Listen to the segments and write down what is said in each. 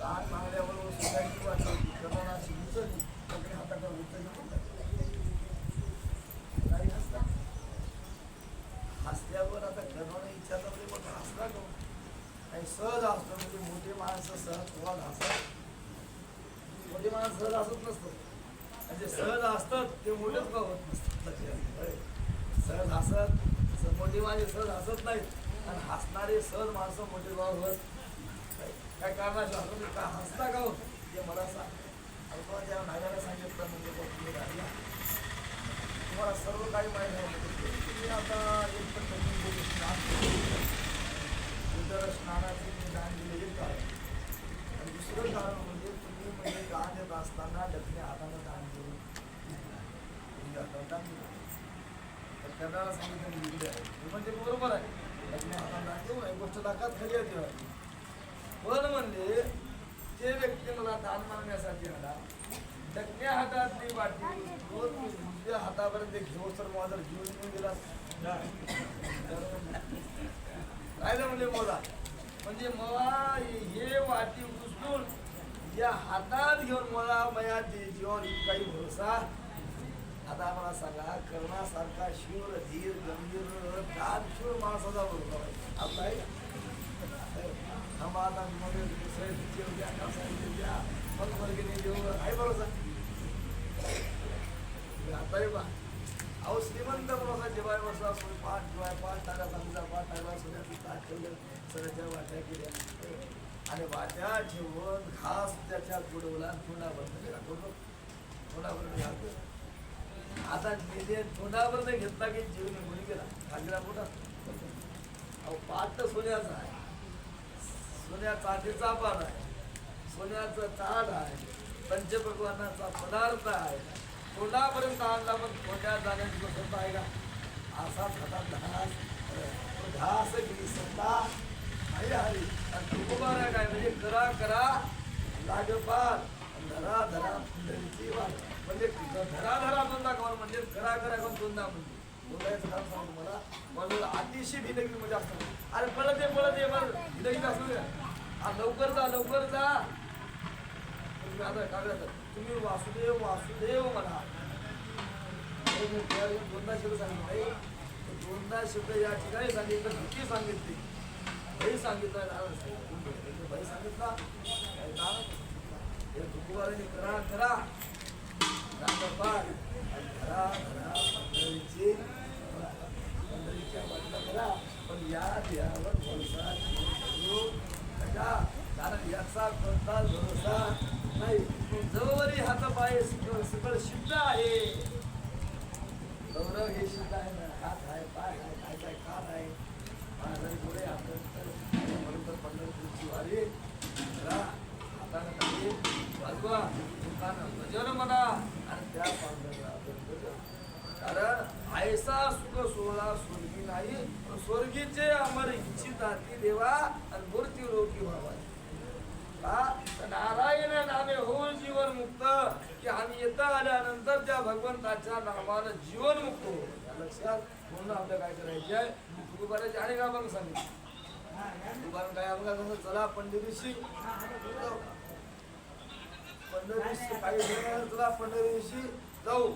दान मागल्याबरोबर सोसायटी वाचवली करोनाची उचलली सगळे हाताकडे उचलली काही हसता हसल्यावर आता करोना इच्छा तर मग हसला तो. काही सहज असतो म्हणजे मोठे माणसं सहज तुम्हाला हसत. मोठे माणसं सहज हसत नसतं जे सहज असतात ते मोठेच का होत नसतात. होय. सहज हसत स- मोठी माणसे सहज हसत नाहीत. आणि हसणारे सहज माणसं मोठे भाव होत काय कारणाशिवाय हसत नाही. का हसता का हो? ते मला सांग. आणि तुम्हाला त्या नागाला सांगितलं म्हणजे तुम्ही राहिला. तुम्हाला सर्व काही माहीत आहे. म्हणजे तुम्ही आता एक पण तुम्ही बोलू स्नान केलं. इतर स्नानाचे मी दान दिलेले काय? आणि दुसरं कारण म्हणजे तुम्ही म्हणजे दान देत असताना दक्षिण हातानं दान देऊ तुम्ही आता दान दिलं तर कर्नाला सांगितलं मी आहे. म्हणजे बरोबर आहे. दक्षिण हातानं दान देऊ एक गोष्ट लाखात खरी आहे पण म्हणले जे व्यक्ती मला दान मागण्यासाठी आला दक्षिण्या हातात ती दोन उजव्या हातापर्यंत घेऊ सर माझा जीव घेऊन गेला. राहिलं म्हणजे मला? म्हणजे मला हे वाटी उचलून या हातात घेऊन मला मया ते जीवन काही भरोसा आता मला सांगा कर्णासारखा शूर धीर गंभीर दानशूर माणसाचा भरोसा आहे. आपला आता मध्ये दुसऱ्या देऊ द्या का सांगितलं द्या मग वर्गणी देऊ आहे भरोसा आता बा अहो श्रीमंत माणसा जेवाय बसला सोय पाच जेवाय पाच टाका चांगला पाच टाका सोन्याचं ताट ठेवलं सगळ्याच्या वाट्या केल्या आणि वाट्या जेवण घास त्याच्यात बुडवला थोडा बंद केला बरोबर थोडा घालतो आता निधी थोडावर नाही घेतला की जीव निघून गेला. खाजरा मोठा अहो पाठ तर सोन्याचा आहे. सोन्या चांदीचा पाट आहे. सोन्याचं ताड आहे. पंचपक्वानाचा पदार्थ आहे. तोंडापर्यंत आणला पण तोंडात जाण्याची पसंत आहे का असा हातात घास अं, घास गेली सत्ता हरी हरी. आणि काय? म्हणजे करा करा. लागपाल धरा धरा. पंढरीची वाट म्हणजे, म्हणजे धरा धरा म्हणता दाखवा म्हणजे करा करा करून दोनदा म्हणजे बोलायचं काम सांगतो मला. म्हणून अतिशय भिनगी म्हणजे असतं. अरे पळत ये पळत ये बरं भिनगी असू द्या. लवकर जा लवकर जा. तुम्ही आता काय तुम्ही वासुदेव वासुदेव म्हणा. मी त्या दोनदा शब्द सांगितले ते दोनदा शब्द या ठिकाणी सांगितलं किती सांगितले. हे सांगितलं सांगितलं. भाई सांगितला. काय नाव? हे तुकोबाराने करा करा. रामपाठ आणि वाटला करा पण या देहावर भरोसा नका. कारण याचा कोणता भरोसा नाही. जवळी हातापाय सिद्ध आहे. गौरव हे सिद्ध आहे ना? हात आहे पाय आहे काय काय कान आहे? माझा पुढे आपण बरोबर पंढरपूरची वारी. करा हाताने टाके वाजवा. भजन म्हणा. आणि त्या पांढऱ्या कारण आयसा सुख सोहळा स्वर्गी नाही स्वर्गीचे अमर इच्छित हाती देवा आणि मूर्ती रोगी व्हावा. नारायण नामे होऊन जीवन मुक्त की आम्ही येता आल्यानंतर त्या भगवंताच्या नामानं जीवन मुक्त हो लक्षात म्हणून आपल्याला काय करायचे आहे? तुकोबाराचे अनेक अभंग सांगितले तुकोबारा काय अभंग चला पंढरीशी पंढरीशी काही चला पंढरीशी जाऊ.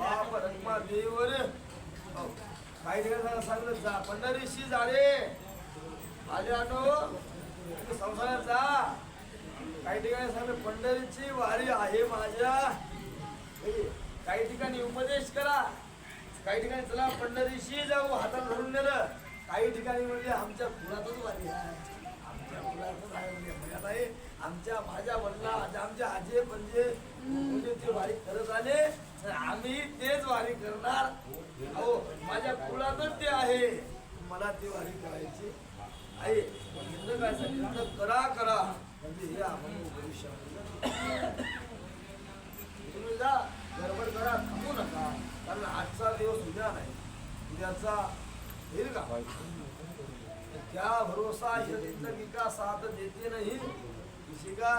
बाप देवर हो. काही ठिकाणी सांगितलं जा. पंढरीशी जा रे आटो तुम्ही संसारात जा. काही ठिकाणी सांगितलं पंढरीची वारी आहे माझ्या. काही ठिकाणी उपदेश करा. काही ठिकाणी चला पंढरीशी जाऊ. हातात धरून नेलं. काही ठिकाणी म्हणजे आमच्या कुळातच वारी आहे. आमच्या कुळातच आहे म्हणजे म्हणजे आहे आमच्या माझ्या वडिला आमच्या आजे म्हणजे, म्हणजे ते वारी करत आले. आम्ही तेच वारी करणार. अहो माझ्या कुळातच ते आहे. मला ते वारी करायची. आहे काय सांगितलं? करा करा. म्हणजे हे आपण भविष्यामध्ये तुम्ही जा गडबड करा थांबू नका. कारण आजचा दिवस उद्या नाही. उद्याचा येईल का? क्या भरोसा हे विकास साथ देते नाही किसी का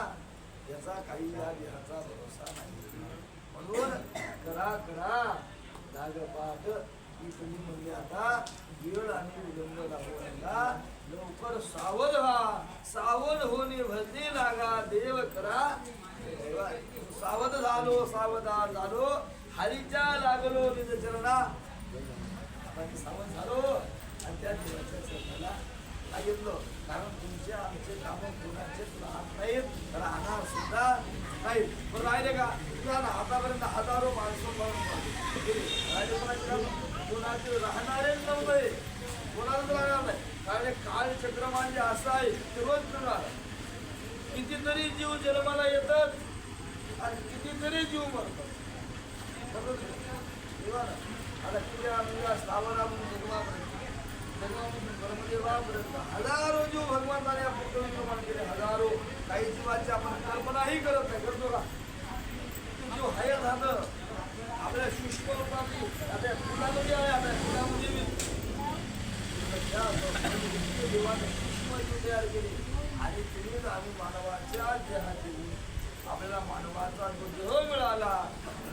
याचा काही या देहाचा भरोसा नाही. म्हणून करा करा. नागपाठ ही तुम्ही म्हणजे आता. वेळ आणि विलंब दाखवायला. लवकर सावध व्हा. सावध होणे भजने लागा. देव करा. सावध झालो सावधान झालो. हरीच्या लागलो निज चरणा सावध झालो. आणि त्या देवाच्या चरणाला लागेल कारण तुमचे आमचे कामं कोणाचेच राहत नाहीत. राहणार सुद्धा नाही पण राहिले का? तुला आतापर्यंत हजारो माणसं म्हणून कोणाचे राहणारे कोणाचे राहणारेच नव्हते कोणालाच राहणार नाही. कारण कालचक्र म्हणजे असं आहे ते रोज राहणार कितीतरी जीव जन्माला येतात आणि कितीतरी जीव मरतात. बरोबर आता किती आम्ही या स्थावरामधून जन्मापर्यंत जन्मापासून ब्रह्मदेवापर्यंत हजारो जीव भगवंताने आपण कवी निर्माण केले हजारो. काही जीवाची आपण कल्पनाही करत नाही. करतो का? जीव हाय झालं आपल्या शुष्क रूपातली आता फुलामध्ये आहे आपल्या फुलामध्ये त्या देवाने सूक्ष्म जीव तयार केले. आणि तिनेच आम्ही मानवाच्या देहात येऊन आपल्याला मानवाचा जो देह मिळाला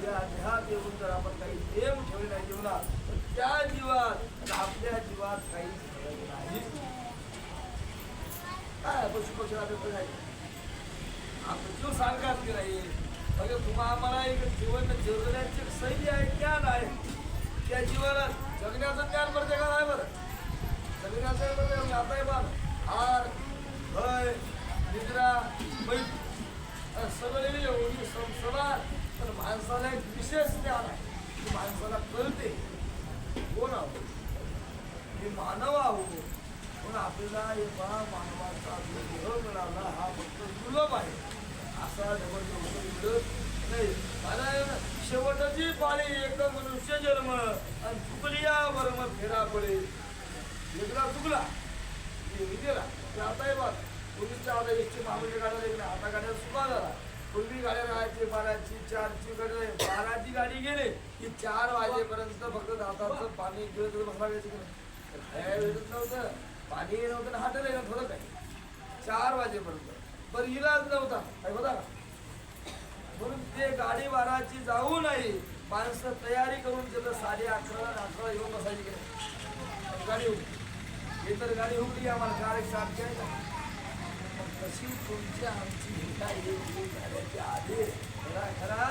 या देहात येऊन जर आपण काही देव ठेवले नाही जीवनात तर त्या जीवात आपल्या जीवात काही नाही. काय पशु पक्षी नाही? आपलं जीव सारखाच की नाही बघा तुम्हा आम्हाला एक जीवन जीवनाची एक शैली आहे ज्ञान आहे. त्या जीवनात जगण्याचं ज्ञान पडते का नाही बरं? जगण्याचं पडते आता आहे बघ हार भय निद्रा मैत्री सगळे एवढी संसार पण माणसाला एक विशेष ज्ञान आहे. की माणसाला कळते. कोण आहोत मी मानव आहोत पण आपल्याला एका मानवाचा जो मिळाला हा फक्त दुर्लभ आहे. असा डबल मिळत नाही कारण शेवटची पाळी एकदा मनुष्य जन्म आणि चुकलिया वर्म फेरा पडे एकदा चुकला की विजेला. ते आता बघ पूर्वीच्या आता एकशे महामंडळ गाड्या लागल्या आता गाड्या सुद्धा झाला पूर्वी गाड्या राहायची बाराची चारची गाडी बाराची गाडी गेले की चार वाजेपर्यंत फक्त दाताचं पाणी गिळत बसवायचं की नाही नव्हतं. पाणी नव्हतं ना हाटल थोडं काही. चार वाजेपर्यंत. बरं इलाज नव्हता. काय होता का म्हणून ते गाडी वाराची जाऊ नाही. माणसं तयारी करून तिथं साडे अकरा अकरा येऊन बसायची की नाही गाडी होती हे तर गाडी हुकली आम्हाला. कार एक सात काय पण कशी तुमची आमची भेटा येईल झाल्याच्या आधी. खरा खरा.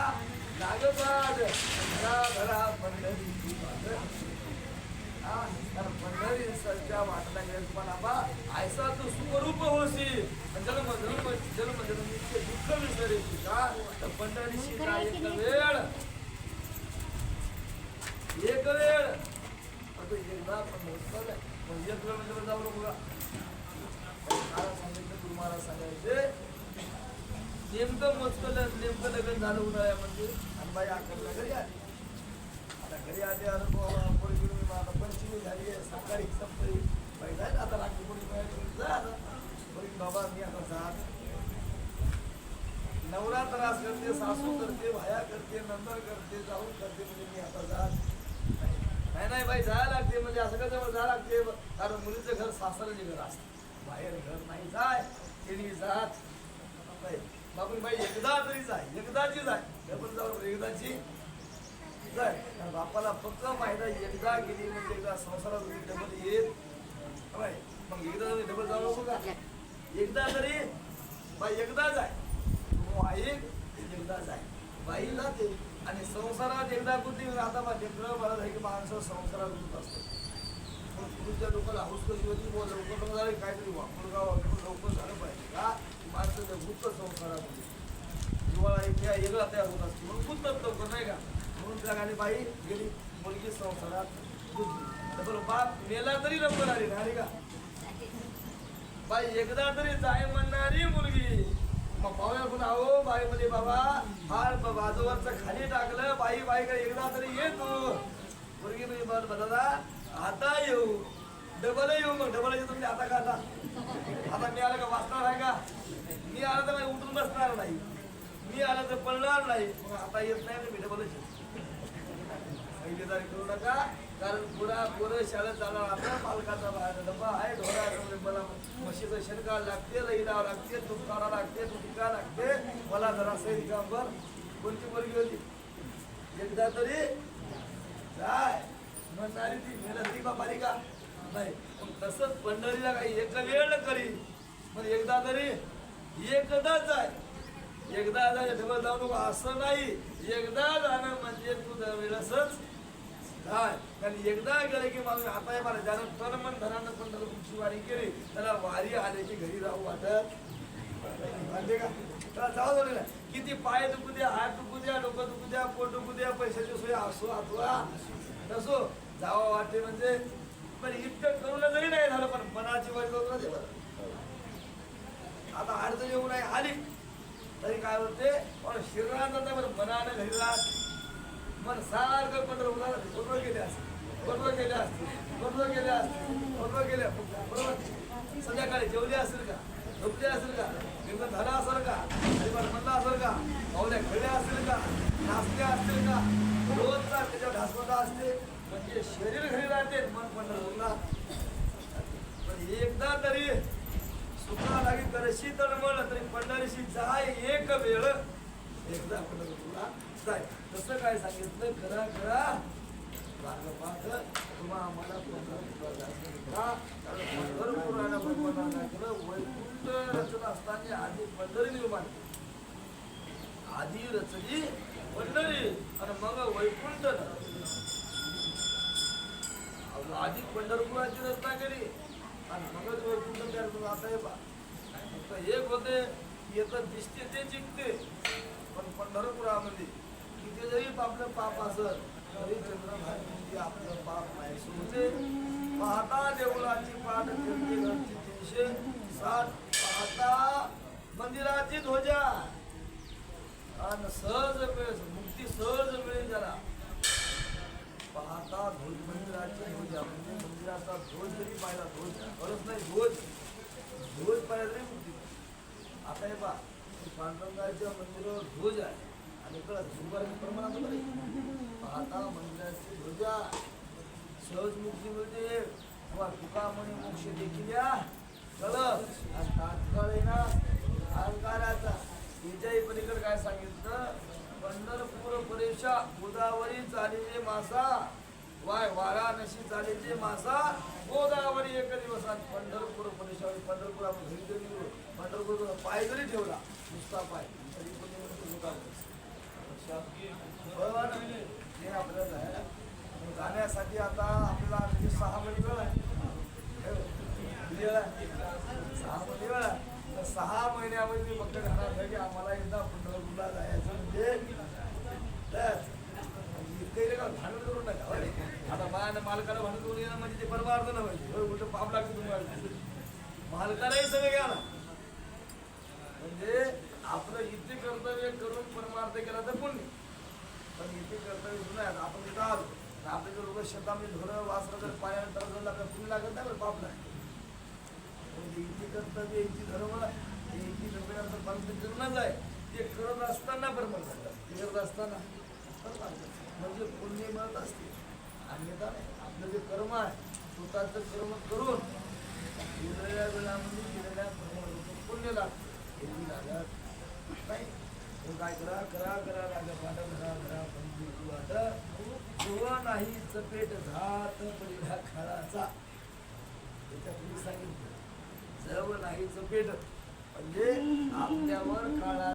लागतात घरा घरा पंढरी तर पंढरी सज्जा वाटला गेलं तुम्हाला. बा आयसा तू स्वरूप होशी जन्म जन्म दुःख का तर एक वेळ एक वेळ आता एकदा आहे. म्हणजे जाऊ नको का सांगितलं गुरु महाराज सांगायचे नेमकं मोजकं नेमकं लग्न झालं उन्हाळ्यामध्ये आणि बाई अकरला घरी आली आता घरी आली अरे बाबा पोळी आता पंचमी झाली आहे. सकाळी सप्तरी बाई जाईल आता. राखी पोळी जा आता बाबा मी आता जात. नवरा त्रास करते सासू करते भाया करते नंतर करते जाऊन करते म्हणजे मी आता जा नाही. नाही बाई जायला लागते म्हणजे असं कसं जायला लागते. कारण मुलीचं घर सासऱ्याचे घर असतं. बाहेर घर नाही जाय तिने जात बाई बाबून बाई एकदा तरी जाय एकदाची जाय. डबल जाऊन एकदाची जाय. कारण बापाला फक्त माहिती आहे, एकदा गेली म्हणजे एकदा संसारात डबल येत बाई, मग एकदा डबल जाऊ नको का? एकदा तरी बाई एकदा जाय. तू ऐक एकदा जाय. बाई जाते आणि संसारात एकदा कुठे आता बा लेकरं मला आहे की माणसं संसारात होत असतं पण पुरुषच्या लोकांना हाऊस कशी होती? बुवा लवकर लवकर झाले काहीतरी वापर गाव लवकर झालं पाहिजे का? माणसं त्या गुप्त संसारात होती. जिवाळा एक या वेगळा तयार होत असते. म्हणून भूत लवकर नाही का? म्हणून त्या गाणी बाई गेली मुलगी संसारात गुंतली. तर बरं बाप मेला तरी लवकर आली नाही का? बाई एकदा तरी जाय म्हणणारी मुलगी. मग पाहुया पण आहो बाई म्हणजे बाबा फार बाजूवरचं खाली टाकलं बाई बाई का एकदा तरी ये तू. मुलगी म्हणजे बर बदला आता येऊ. डबल येऊ मग डबल येतो म्हणजे आता का आता? आता मी आलं का वाचणार आहे का? मी आलं तर उठून बसणार नाही. मी आलं तर पडणार नाही. मग आता येत नाही मी डबलच येतो करू नका. कारण पुढा पोरं शाळेत जाणार आपल्या पालकाचा बाहेर डब्बा आहे ढोरा मला म्हशीचं शेणकाळ लागते लई लावा लागते दूध काढा लागते दूध लागते. मला जरा सैल कामवर कोणती मुलगी होती? एकदा तरी काय म्हणणारी ती मेहनत ती बापारी का? नाही. तसंच पंढरीला काही एक वेळ करी. पण एकदा तरी एकदाच आहे एकदा जाय जाऊ नको. असं नाही. एकदा जाणं म्हणजे तू दरवेळेसच काय कारण एकदा गेलं की माणूस आता हे मला ज्यानं तन मन धनानं पंढरपूरची वारी केली त्याला वारी आले की घरी राहू वाटत माहितीये का? त्याला जाऊ दे किती पाय दुखू द्या हात दुखू द्या डोकं दुखू द्या पोट दुखू द्या पैशाची सोय असो आठवा नसो जावा वाटते म्हणजे. पण इतकं करून जरी नाही झालं पण मनाची वाईट होत दे बरं. आता अडचण येऊ नाही आली. तरी काय होते? पण शरीरात जाता बरं मनानं घरी राहत मन सारखं पंढरपूरला बरोबर गेले असते बरोबर गेले असते बरोबर गेले असते बरोबर गेले बरोबर? संध्याकाळी जेवले असेल का? झोपले असेल का? निघून झाला असेल का? हरिपाठ म्हणला असेल का? पावल्या खेळल्या असेल का? नाचल्या असतील का? रोजचा त्याच्या ढासमता असते म्हणजे शरीर घरी राहते मन पंढरपूरला पण एकदा तरी सुखा लागी करशी तळमळ तरी पंढरीशी जाय एक वेळ. एकदा पंढरपूरला जाय. तसं काय सांगितलं करा करा भागपात तुम्हा आम्हाला पंढरपूरला जायचं पंढरपुराला भगवान वैकुंठ रचना असताना आधी पंढरी निर्माण आधी रचली पंढरी. आणि मग वैकुंठ आधी पंढरपुराची रचना केली. आणि मगच वैकुंठ तयार करून आता हे पहा. फक्त एक होते की येतं दिसते ते जिंकते. पण पंढरपुरामध्ये किती जरी आपलं पाप असत तरी चंद्रभागी आपलं पाप नाही सोडते पाहता देवळाची पाठ फिरते घरची तीनशे सात पाहता मंदिराची ध्वजा. आणि सहज मिळेल मुक्ती सहज मिळेल त्याला. पाहता ध्वज मंदिराची ध्वजा. म्हणजे मंदिराचा ध्वज जरी पाहिला ध्वज खरंच नाही ध्वज. ध्वज पाहिला तरी मुक्ती. आता हे पहा पांडुरंगाच्या मंदिरावर ध्वज आहे. आणि कळत गुरुवारी प्रमाणात बरे पाहता मंदिराची ध्वजा सहज मुक्ती मिळते. किंवा तुका म्हणे मोक्ष देखील या. कळ आणि तात्काळ आहे ना अहंकाराचा त्याच्याही पलीकडे काय सांगितलं? पंढरपूर परेशा गोदावरी चालिले मासा. वाय वाराणसी चालिले मासा. गोदावरी एक दिवसात पंढरपूर परेशावर पंढरपूर आपण घरी जरी पंढरपूर पाय जरी ठेवला नुसता पाय. तरी पण ते म्हणतो गोदावरी. बरोबर ना? हे आपल्याला आहे. जाण्यासाठी आता आपला किती सहा महिने वेळ आहे सहा महिने वेळ आहे. तर सहा महिन्यामध्ये मी फक्त घरात की आम्हाला एकदा पंढरपूरला जायचं म्हणजे का भांडण करून नका बरं. आता बाया मालकाला भांडण करून येणं म्हणजे ते परमार्थ न पाहिजे बरं, उलटं पाप लागते तुम्हाला मालकालाही सगळं घ्या ना म्हणजे आपलं इथे कर्तव्य करून परमार्थ केला तर पुण्य. पण इथे कर्तव्य सुद्धा आहे. आपण इथं आलो. तर आपले जर लोक शेतामध्ये धोरण वासरं जर पाण्याने तरच लागत पुण्य लागत नाही बरं पाप नाही. म्हणजे इथे कर्तव्य इथे धर्म हे इथे धर्माचं पंथ आहे. ते करत असताना परमार्थ ते करत असताना परमार्थ. म्हणजे पुण्य मिळत असते. अन्यथा नाही. आपलं जे कर्म आहे स्वतःचं कर्म करून दिलेल्या वेळामध्ये दिलेल्या कर्माचं पुण्य लागतं हे लागत काय करा करा करा लागत वाटत करा करा पण वाटत नाही चपेट झात परिधा खाळाचा त्याच्यात मी सांगितलं जव नाही चपेट म्हणजे आपल्यावर काळा